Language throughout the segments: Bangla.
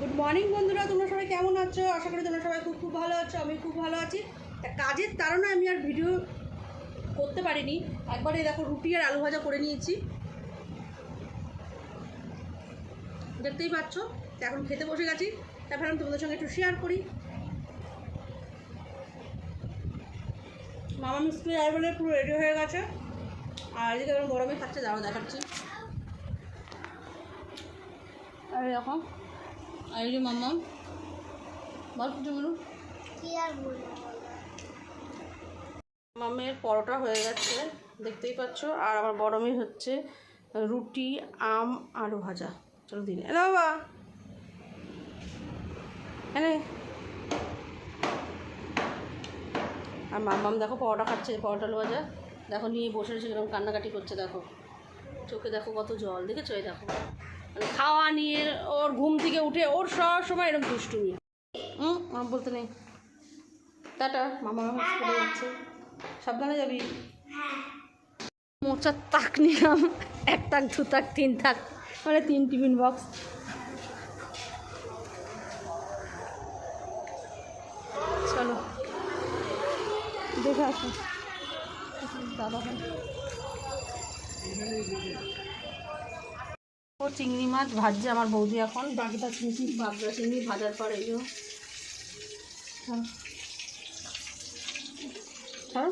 গুড মর্নিং বন্ধুরা। তোমরা সবাই কেমন আছো? আশা করি তোমরা সবাই খুব খুব ভালো আছো, আমি খুব ভালো আছি। তা কাজের তাড়নায় আমি আর ভিডিও করতে পারিনি। একবারে দেখো, রুটি আর আলু ভাজা করে নিয়েছি। দেখতেই পাচ্ছ? এখন খেতে বসে গেছি। তাই আমি তোমাদের সঙ্গে একটু শেয়ার করি। মামা মিস্ত্রি যাই বলে পুরো রেডি হয়ে গেছে। আর এদিকে গরমে খাচ্ছে, দাঁড়াও দেখাচ্ছি। আর এরকম আর এই যে মাম্মা বল কিছু বলুন কি আর বলব মামের পরোটা হয়ে গেছে দেখতেই পাচ্ছ। আর আমার বড় মেয়ে হচ্ছে রুটি আম আলু ভাজা। চলো দিন। এনে বাবা! এনে আর মামাম দেখো পরোটা খাচ্ছে পরোটা আলু ভাজা। দেখো নিয়ে বসে রয়েছে এরকম কান্নাকাটি করছে দেখো। চোখে দেখো কত জল। দেখেছ? এই দেখো। খাওয়া নিয়ে ওর ঘুম থেকে উঠে ওর সব সময় এরকম দুষ্টুমি। হুম আমার বলতে নেই। টাটা মামা স্কুলে যাচ্ছে। সাবধানে যাবি। মোচার তাক নিলাম। এক তাক দু তাক তিন তাক মানে তিন টিফিন বক্স। চলো। দেখে আসো। দাদা চিংড়ি মাছ ভাজছে আমার বৌদি এখন। বাগদা চিংড়ি বাগদা চিংড়ি ভাজার পর এই যে। ছাড়ো। ছাড়ো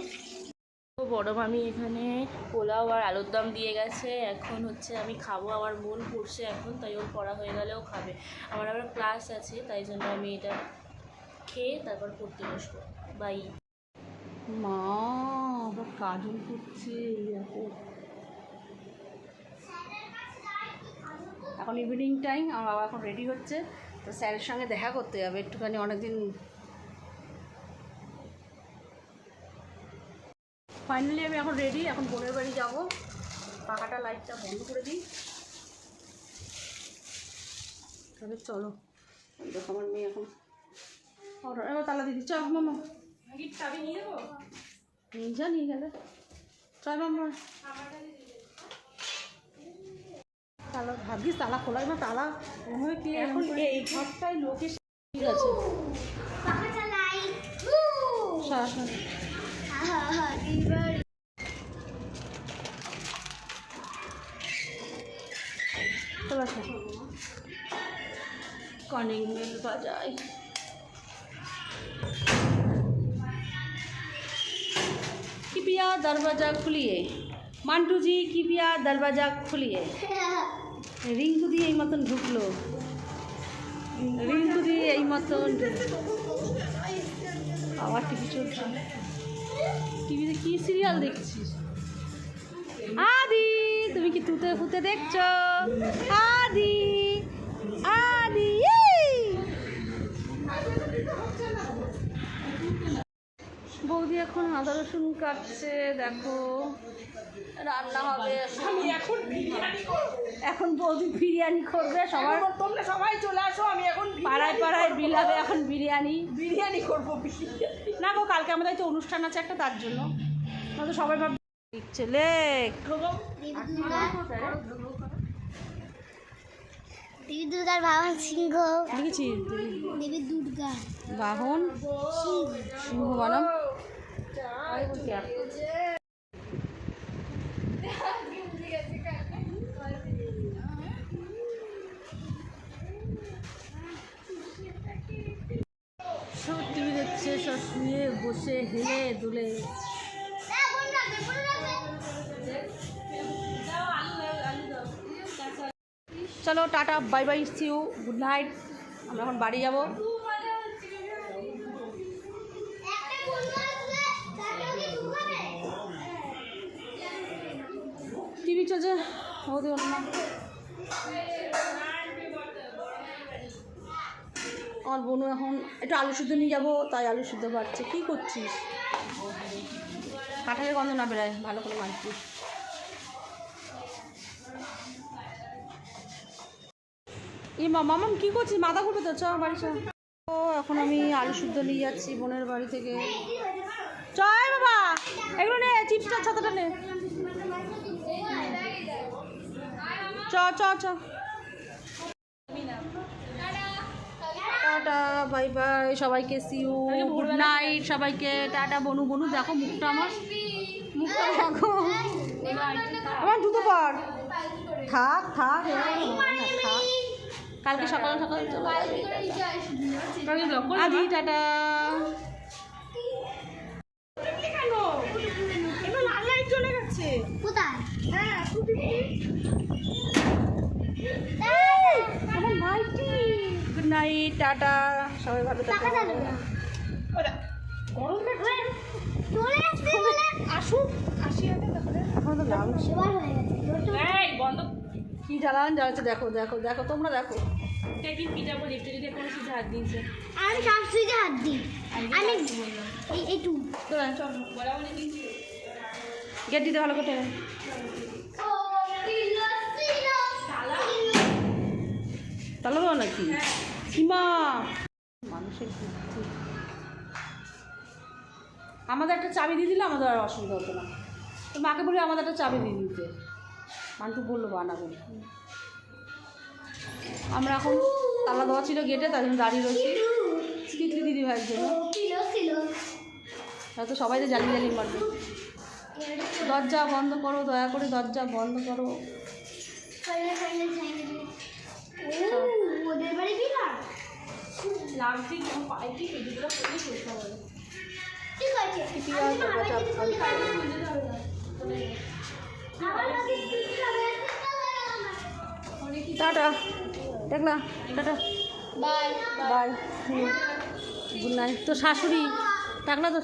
তো বড় মামি এখানে পোলাও আর আলুর দম দিয়ে গেছে। এখন হচ্ছে আমি খাব আমার মন পড়ছে এখন তাই ওর পড়া হয়ে গেলেও খাবে। আমার আবার ক্লাস আছে তাই জন্য আমি এটা খেয়ে তারপর পড়তে বসবো। বাই মা আবার কাজল করছে এখন এখন ইভিনিং টাইম আমার বাবা এখন রেডি হচ্ছে। তো স্যারের সঙ্গে দেখা করতে যাবে একটুখানি অনেকদিন। ফাইনালি আমি এখন রেডি এখন বোনের বাড়ি যাব। পাখাটা লাইটটা বন্ধ করে দিই। তাহলে চলো। দেখো আমার মেয়ে এখন এবার তালা দিদি চ মামা। নিয়ে যা নিয়ে গেলে। চল মামা। তালা ভাবিস তালা খোলাই না তালা মনে হয় কি এখন এই ঘরটাই লোক এসে ঠিক আছে পাখা চালাই সারা সারা এবার চলে আসো কনিং বেল বাজায় कृपया दरवाजा খুলিয়ে মান্টুজি कृपया দরওয়াজা খুলিয়ে রিঙ্কু দিয়ে এই মতন ঢুকলো। রিঙ্কু দিয়ে এই মতন আবার টিভি চলছে। টিভিতে কি সিরিয়াল দেখছিস? আদি, তুমি কি তুতে ফুতে দেখছ? আদি। বৌদি এখন আদা রসুন কাটছে দেখো। রান্না হবে। এখন বিরিয়ানি এখন বৌদি বিরিয়ানি করবে সবার তোমরা সবাই চলে আসো আমি এখন পাড়ায় পাড়ায় বিলাবে এখন বিরিয়ানি। বিরিয়ানি করব না গো কালকে আমাদের একটা অনুষ্ঠান আছে একটা তার জন্য। নয়তো সবাই ভাব ছেলে দেবী দুর্গার বাবা সিংহ। দেখেছি। দেবী দুর্গা। বাহন সিংহ বানাম। সব টিভি দেখছে সব শুয়ে বসে হেলে দুলে। চলো, tata bye bye see you good night আমরা এখন বাড়ি যাব। টিভি চলছে। না আমার বোনু এখন একটু আলু সিদ্ধ নিয়ে যাব, তাই আলু সিদ্ধ বাড়ছে। কী করছিস? কাঁঠালের গন্ধ না বেড়ায় ভালো করে মাখছিস এই মামাম কী করছিস? মাথা ঘুরবে তো? চ বাড়ি চ ও এখন আমি আলু সিদ্ধ নিয়ে যাচ্ছি বোনের বাড়ি থেকে। চয় বাবা এগুলো নে চিপসটা ছাতাটা নে। চ চ চ বাই বাই সবাইকে সিউ গুড নাইট সবাইকে। টাটা বনু বনু দেখো মুখটা আমার। মুখটা দেখো। আমার দুটো পর। থাক থাক হয় থাক। কালকে সকাল সকাল চলে আসবি, টাটা। করব টাটা কোথায়? হ্যাঁ গুড নাইট টাটা। সবাই ভালো থাকো চালু চলে আসছে বলে আসুক আসি আগে তাহলে এখন তো নাম এবার হয়ে গেছে এই বন্ধ কি জ্বালান জ্বালাচ্ছে দেখো দেখো দেখো তোমরা দেখো। কে কি পিঠা বলি একটু যদি কোনো কিছু হাত দিয়েছে। আমি সব সুইচে হাত দিই। আমি এই এইটু চল চল। বলা বলে গেট দিতে ভালো করে। তাহলে তো নাকি? সীমা। মানুষের আমাদের একটা চাবি দিয়ে দিলে আমাদের আর অসুবিধা হতো না। মাকে বলি আমাদের একটা চাবি দিয়ে দিতে। মান্টু বলল বানাবো আমরা এখন তালা দেওয়া ছিল গেটে তার জন্য দাঁড়িয়ে রয়েছি তিতলি দিদি ভাইয়ের জন্য হয়তো সবাই তো জ্বালিয়ে জ্বালিয়ে মারবে। দরজা বন্ধ করো দয়া করে দরজা বন্ধ করো। লাগছে কেমন পেটিগুলো ঠিক আছে টাটা। দেখলা tata. Bye bye good night তো শাশুড়ি টাকলা তো